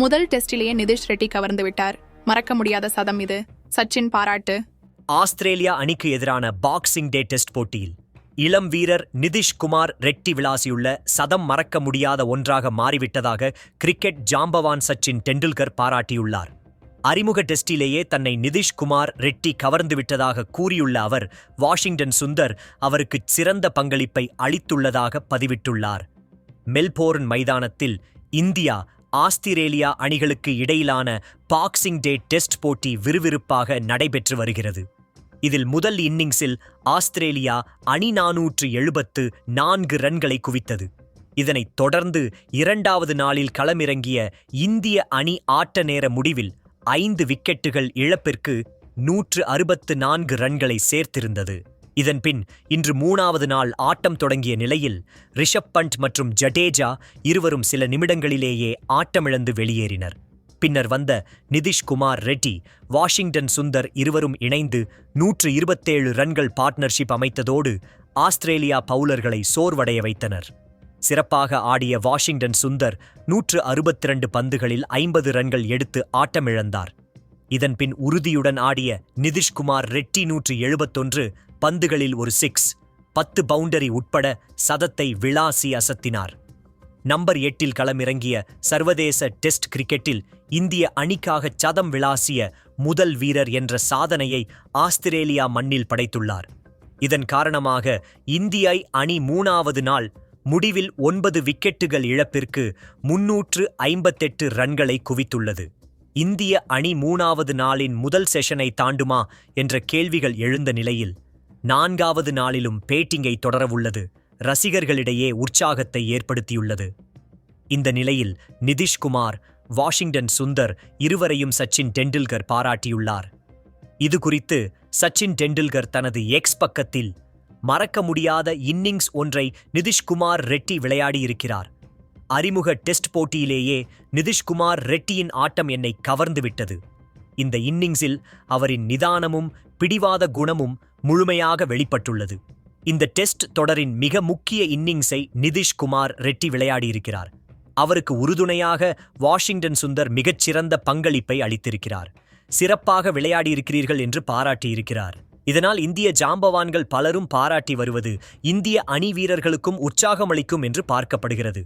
முதல் டெஸ்டிலேயே நிதிஷ் ரெட்டி கவர்ந்து விட்டார். மறக்க முடியாத சதம் இது. சச்சின் பாராட்டு. ஆஸ்திரேலியா அணிக்கு எதிரான பாக்ஸிங் டே டெஸ்ட் போட்டியில் இளம் வீரர் நிதிஷ் குமார் ரெட்டி விளாசியுள்ள சதம் மறக்க முடியாத ஒன்றாக மாறிவிட்டதாக கிரிக்கெட் ஜாம்பவான் சச்சின் டெண்டுல்கர் பாராட்டியுள்ளார். அறிமுக டெஸ்டிலேயே தன்னை நிதிஷ் குமார் ரெட்டி கவர்ந்துவிட்டதாக கூறியுள்ள அவர் வாஷிங்டன் சுந்தர் அவருக்கு சிறந்த பங்களிப்பை அளித்துள்ளதாக பதிவிட்டுள்ளார். மெல்போர்ன் மைதானத்தில் இந்தியா ஆஸ்திரேலியா அணிகளுக்கு இடையிலான பாக்ஸிங் டே டெஸ்ட் போட்டி விறுவிறுப்பாக நடைபெற்று வருகிறது. இதில் முதல் இன்னிங்ஸில் ஆஸ்திரேலியா அணி நானூற்று எழுபத்து நான்கு ரன்களை குவித்தது. இதனைத் தொடர்ந்து இரண்டாவது நாளில் களமிறங்கிய இந்திய அணி ஆட்ட நேர முடிவில் ஐந்து விக்கெட்டுகள் இழப்பிற்கு நூற்று அறுபத்து நான்கு ரன்களை சேர்த்திருந்தது. இதன்பின் இன்று மூணாவது நாள் ஆட்டம் தொடங்கிய நிலையில் ரிஷப் பண்ட் மற்றும் ஜடேஜா இருவரும் சில நிமிடங்களிலேயே ஆட்டமிழந்து வெளியேறினர். பின்னர் வந்த நிதிஷ் குமார் ரெட்டி வாஷிங்டன் சுந்தர் இருவரும் இணைந்து நூற்று இருபத்தேழு ரன்கள் பார்ட்னர்ஷிப் அமைத்ததோடு ஆஸ்திரேலியா பவுலர்களை சோர்வடைய வைத்தனர். சிறப்பாக ஆடிய வாஷிங்டன் சுந்தர் நூற்று அறுபத்திரண்டு பந்துகளில் ஐம்பது ரன்கள் எடுத்து ஆட்டமிழந்தார். இதன்பின் உறுதியுடன் ஆடிய நிதிஷ்குமார் ரெட்டி நூற்று எழுபத்தொன்று பந்துகளில் ஒரு சிக்ஸ் பத்து பவுண்டரி உட்பட சதத்தை விளாசி அசத்தினார். நம்பர் எட்டில் களமிறங்கிய சர்வதேச டெஸ்ட் கிரிக்கெட்டில் இந்திய அணிக்காக சதம் விளாசிய முதல் வீரர் என்ற சாதனையை ஆஸ்திரேலியா மண்ணில் படைத்துள்ளார். இதன் காரணமாக இந்தியாய் அணி மூணாவது நாள் முடிவில் ஒன்பது விக்கெட்டுகள் இழப்பிற்கு முன்னூற்று ஐம்பத்தெட்டு ரன்களை குவித்துள்ளது. இந்திய அணி மூணாவது நாளின் முதல் செஷனை தாண்டுமா என்ற கேள்விகள் எழுந்த நிலையில் நான்காவது நாளிலும் பேட்டிங்கை தொடரவுள்ளது. ரசிகர்களிடையே உற்சாகத்தை ஏற்படுத்தியுள்ளது. இந்த நிலையில் நிதிஷ்குமார் வாஷிங்டன் சுந்தர் இருவரையும் சச்சின் டெண்டுல்கர் பாராட்டியுள்ளார். இது குறித்து சச்சின் டெண்டுல்கர் தனது எக்ஸ் பக்கத்தில் மறக்க முடியாத இன்னிங்ஸ் ஒன்றை நிதிஷ்குமார் ரெட்டி விளையாடியிருக்கிறார். அறிமுக டெஸ்ட் போட்டியிலேயே நிதிஷ்குமார் ரெட்டியின் ஆட்டம் என்னை கவர்ந்துவிட்டது இந்த இன்னிங்ஸில் அவரின் நிதானமும் பிடிவாத குணமும் முழுமையாக வெளிப்பட்டுள்ளது. இந்த டெஸ்ட் தொடரின் மிக முக்கிய இன்னிங்ஸை நிதிஷ்குமார் ரெட்டி விளையாடியிருக்கிறார். அவருக்கு உறுதுணையாக வாஷிங்டன் சுந்தர் மிகச்சிறந்த பங்களிப்பை அளித்திருக்கிறார். சிறப்பாக விளையாடியிருக்கிறீர்கள் என்று பாராட்டியிருக்கிறார். இதனால் இந்திய ஜாம்பவான்கள் பலரும் பாராட்டி வருவது இந்திய அணி வீரர்களுக்கும் உற்சாகமளிக்கும் என்று பார்க்கப்படுகிறது.